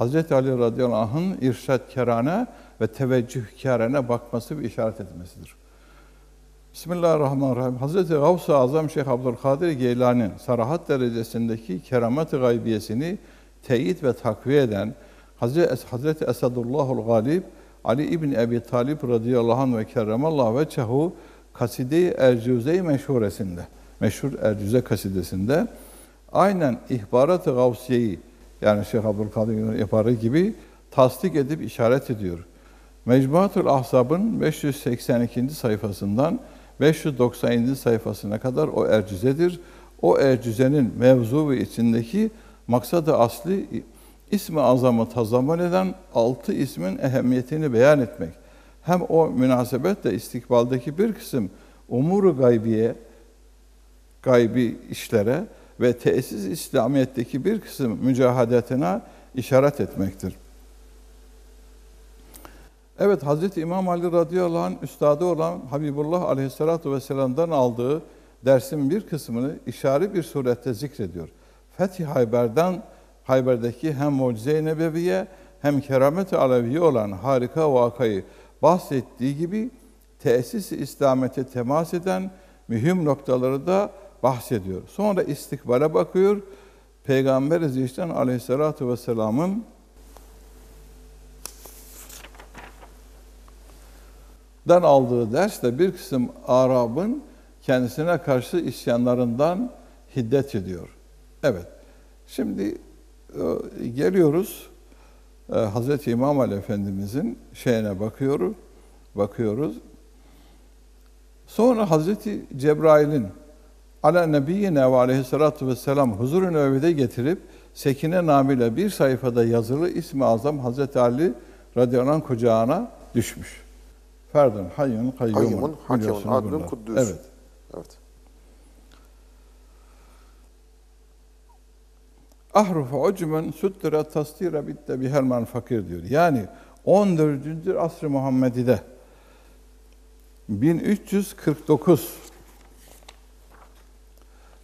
Hazreti Ali radıyallahu anh'ın irşadkârane ve teveccühkârene bakması bir işaret etmesidir. Bismillahirrahmanirrahim. Hazreti Gavs-ı Azam Şeyh Abdülkadir Geylani'nin sarahat derecesindeki keramet-i gaybiyesini teyit ve takviye eden Hazreti, Hazreti Esadullahul Galib Ali İbni Ebi Talib radıyallahu anh ve kerremallahu veçehu Kaside-i Ercüze-i meşhuresinde, meşhur Ercüze kasidesinde aynen ihbarat-ı gavsiyeyi yani Şeyh Abdülkadir yaparı gibi tasdik edip işaret ediyor. Mecmuatul Ahzab'ın 582. sayfasından 597. sayfasına kadar o ercüzedir. O ercüzenin mevzu ve içindeki maksadı asli ismi azamı tazammül eden altı ismin ehemmiyetini beyan etmek. Hem o münasebetle istikbaldeki bir kısım umuru gaybiye, gaybi işlere ve tesis İslamiyet'teki bir kısım mücahadetine işaret etmektir. Evet Hazreti İmam Ali radıyallahu anh üstadı olan Habibullah aleyhissalatu vesselam'dan aldığı dersin bir kısmını işari bir surette zikrediyor. Fethi Hayber'den Hayber'deki hem mucize-i nebeviye hem keramet-i aleviye olan harika vakayı bahsettiği gibi tesis-i İslamiyet'e temas eden mühim noktaları da bahsediyor. Sonra istikbale bakıyor. Peygamber Zişten aleyhissalatu vesselamın dan aldığı dersle bir kısım Arap'ın kendisine karşı isyanlarından hiddet ediyor. Evet. Şimdi e, geliyoruz e, Hazreti İmam Ali Efendimizin şeyine bakıyoruz. Bakıyoruz. Sonra Hazreti Cebrail'in ala nebiyyine ve aleyhissalatu vesselam huzurun övde getirip Sekine namıyla bir sayfada yazılı ismi azam Hazreti Ali radıyallahu anh kucağına düşmüş. Ferdun hayyun kayyumun. Adlun, bunlar. kuddüs. Evet. Evet. Ahrufu ucmen süttüre tasdire bitte bihelman fakir diyor. Yani 14. asr-ı Muhammedi'de 1349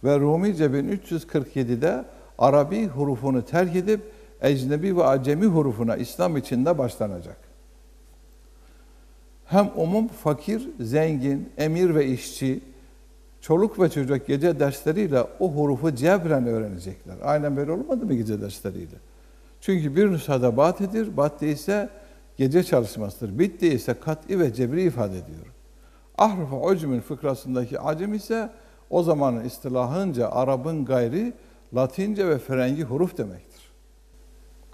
ve Rumice 1347'de Arabi hurufunu terk edip ecnebi ve acemi hurufuna İslam içinde başlanacak. Hem umum fakir, zengin, emir ve işçi, çoluk ve çocuk gece dersleriyle o hurufu cebren öğrenecekler. Aynen böyle olmadı mı gece dersleriyle? Çünkü bir nüshada batidir, bat ise gece çalışmasıdır. Bitti ise kat'i ve cebri ifade ediyor. Ahruf-u ucmin fıkrasındaki acem ise o zamanın istilahınca Arap'ın gayri Latince ve Frengi huruf demektir.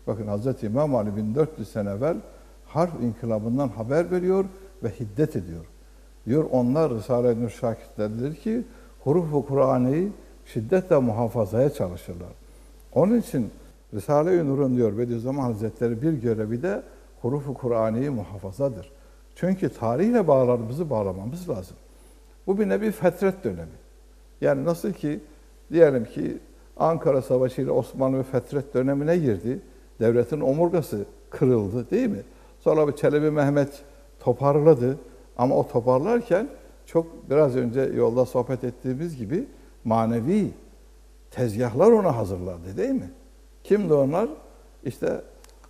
Bakın Hz. İmam Ali 1400 sene evvel harf inkılabından haber veriyor ve hiddet ediyor. Diyor onlar Risale-i Nur şakitleridir ki huruf-u Kur'an'ı şiddetle muhafazaya çalışırlar. Onun için Risale-i Nur'un diyor Bediüzzaman Hazretleri bir görevi de huruf-u Kur'an'ı muhafazadır. Çünkü tarihle bağlarımızı bağlamamız lazım. Bu bir nevi fetret dönemi. Yani nasıl ki diyelim ki Ankara Savaşı ile Osmanlı bir fetret dönemine girdi. Devletin omurgası kırıldı değil mi? Sonra bir Çelebi Mehmet toparladı. Ama o toparlarken çok biraz önce yolda sohbet ettiğimiz gibi manevi tezgahlar ona hazırladı değil mi? Kimdi onlar? İşte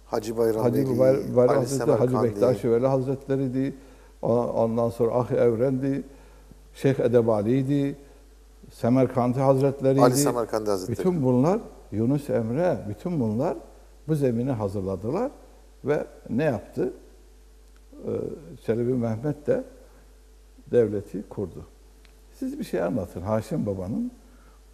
Hacı Bayram Hacı Bayram Bayram Hazretleri, Hacı. Bektaş Veli Hazretleri'ydi. Ondan sonra Ah Evren'di. Şeyh Edebali'ydi. Semerkantı Hazretleri'ydi. Ali Semerkandi Hazretleri. Bütün bunlar Yunus Emre, bütün bunlar bu zemini hazırladılar ve ne yaptı? Çelebi Mehmet de devleti kurdu. Siz bir şey anlatın Haşim Baba'nın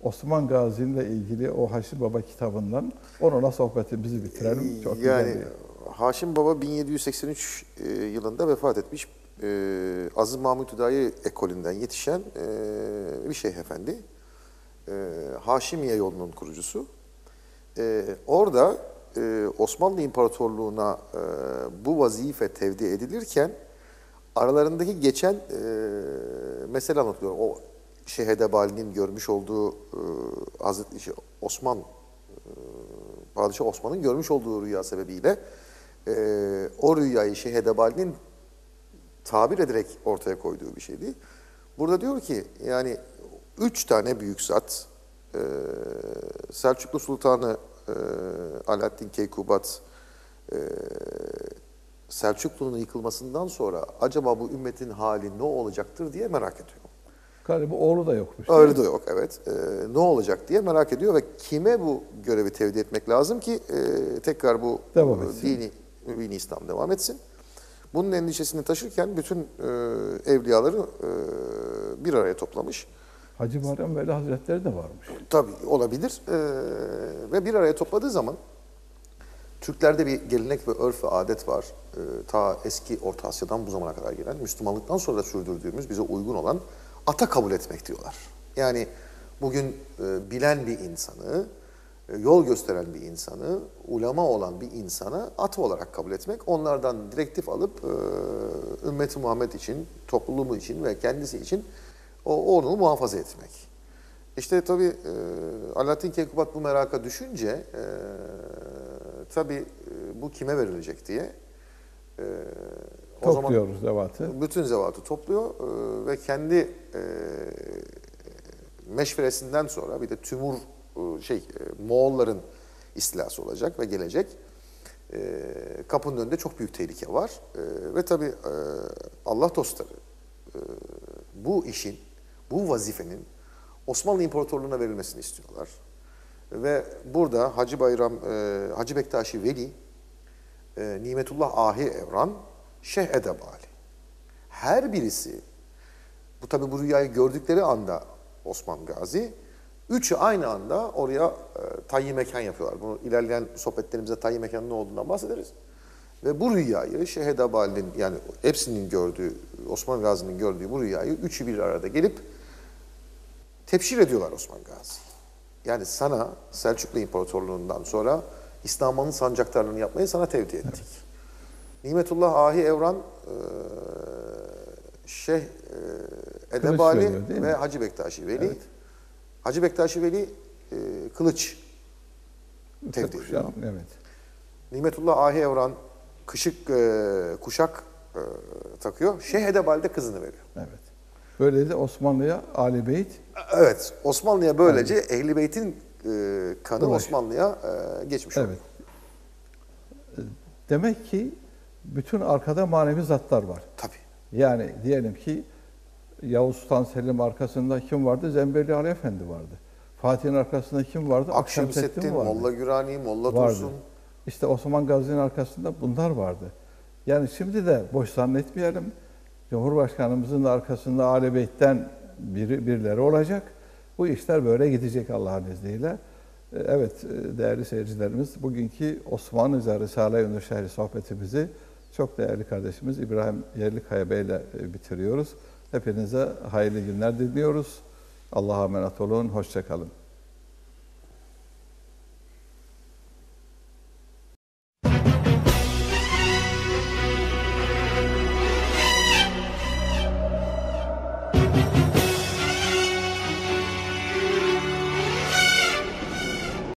Osman Gazi ile ilgili o Haşim Baba kitabından onunla sohbetimizi bitirelim. Çok yani güzel bir Haşim Baba 1783 e, yılında vefat etmiş. E, Aziz Mahmut Hüdayi ekolünden yetişen e, bir şeyh efendi. E, Haşimiye yolunun kurucusu. E, orada e, Osmanlı İmparatorluğu'na e, bu vazife tevdi edilirken aralarındaki geçen e, mesele anlatılıyor. O Şeyh Edebali'nin görmüş olduğu e, Hazreti şey, Osman e, Padişah Osman'ın görmüş olduğu rüya sebebiyle e, o rüyayı Şeyh Edebali'nin tabir ederek ortaya koyduğu bir şeydi. Burada diyor ki yani üç tane büyük zat e, Selçuklu Sultanı e, Alaaddin Keykubat e, Selçuklu'nun yıkılmasından sonra acaba bu ümmetin hali ne olacaktır diye merak ediyor. Galiba oğlu da yokmuş. Öyle de yok evet. Ee, ne olacak diye merak ediyor ve kime bu görevi tevdi etmek lazım ki e, tekrar bu Devam e, etsin. dini, dini İslam devam etsin. Bunun endişesini taşırken bütün e, evliyaları e, bir araya toplamış. Hacı Muharrem Veli Hazretleri de varmış. Tabii olabilir. Ee, ve bir araya topladığı zaman Türklerde bir gelenek ve örf ve adet var. Ee, ta eski Orta Asya'dan bu zamana kadar gelen, Müslümanlıktan sonra da sürdürdüğümüz, bize uygun olan ata kabul etmek diyorlar. Yani bugün e, bilen bir insanı, e, yol gösteren bir insanı, ulema olan bir insana at olarak kabul etmek, onlardan direktif alıp e, ümmeti Muhammed için, topluluğu için ve kendisi için o onu muhafaza etmek. İşte tabii e, Alaaddin Keykubat bu meraka düşünce e, tabii e, bu kime verilecek diye e, o zaman Topluyoruz zevatı. bütün zevatı topluyor e, ve kendi e, meşveresinden sonra bir de tümur e, şey e, Moğolların istilası olacak ve gelecek. E, kapının önünde çok büyük tehlike var E, ve tabii e, Allah dostları e, bu işin, bu vazifenin Osmanlı İmparatorluğu'na verilmesini istiyorlar. Ve burada Hacı Bayram, e, Hacı Bektaşi Veli, e, Nimetullah Ahi Evran, Şeyh Edebali. Her birisi, bu tabi bu rüyayı gördükleri anda Osman Gazi, üçü aynı anda oraya e, tayyi mekan yapıyorlar. Bunu ilerleyen sohbetlerimizde tayyi mekanın ne olduğundan bahsederiz. Ve bu rüyayı Şeyh Edebali'nin yani hepsinin gördüğü, Osman Gazi'nin gördüğü bu rüyayı üçü bir arada gelip tepşir ediyorlar Osman Gazi. Yani sana Selçuklu İmparatorluğu'ndan sonra İslam'ın sancaktarlığını yapmayı sana tevdi ettik. Nimetullah Ahi Evran, e, Şeyh e, Edebali ve Hacı Bektaşi Veli. Hacı Bektaşi Veli e, kılıç tevdi. Kuşağım, Evet. Nimetullah Ahi Evran kışık e, kuşak e, takıyor. Şeyh Edebali de kızını veriyor. Evet. Böylece Osmanlı'ya Ali Beyt Evet, Osmanlı'ya böylece Ehli Beyt'in e, kanı. Osmanlı'ya e, geçmiş oluyor. Evet. Demek ki bütün arkada manevi zatlar var. Tabii. Yani diyelim ki Yavuz Sultan Selim arkasında kim vardı? Zembeli Ali Efendi vardı. Fatih'in arkasında kim vardı? Akşemseddin, vardı. Molla Gürani, Molla vardı. Dursun. İşte Osman Gazi'nin arkasında bunlar vardı. Yani şimdi de boş zannetmeyelim. Cumhurbaşkanımızın da arkasında Ali Beyt'ten biri, birileri olacak. Bu işler böyle gidecek Allah'ın izniyle. Ee, Evet e, değerli seyircilerimiz bugünkü Osmanlıca Risale-i Nur Şehri sohbetimizi çok değerli kardeşimiz İbrahim Yerlikaya Bey ile e, bitiriyoruz. Hepinize hayırlı günler diliyoruz. Allah'a emanet olun. Hoşçakalın.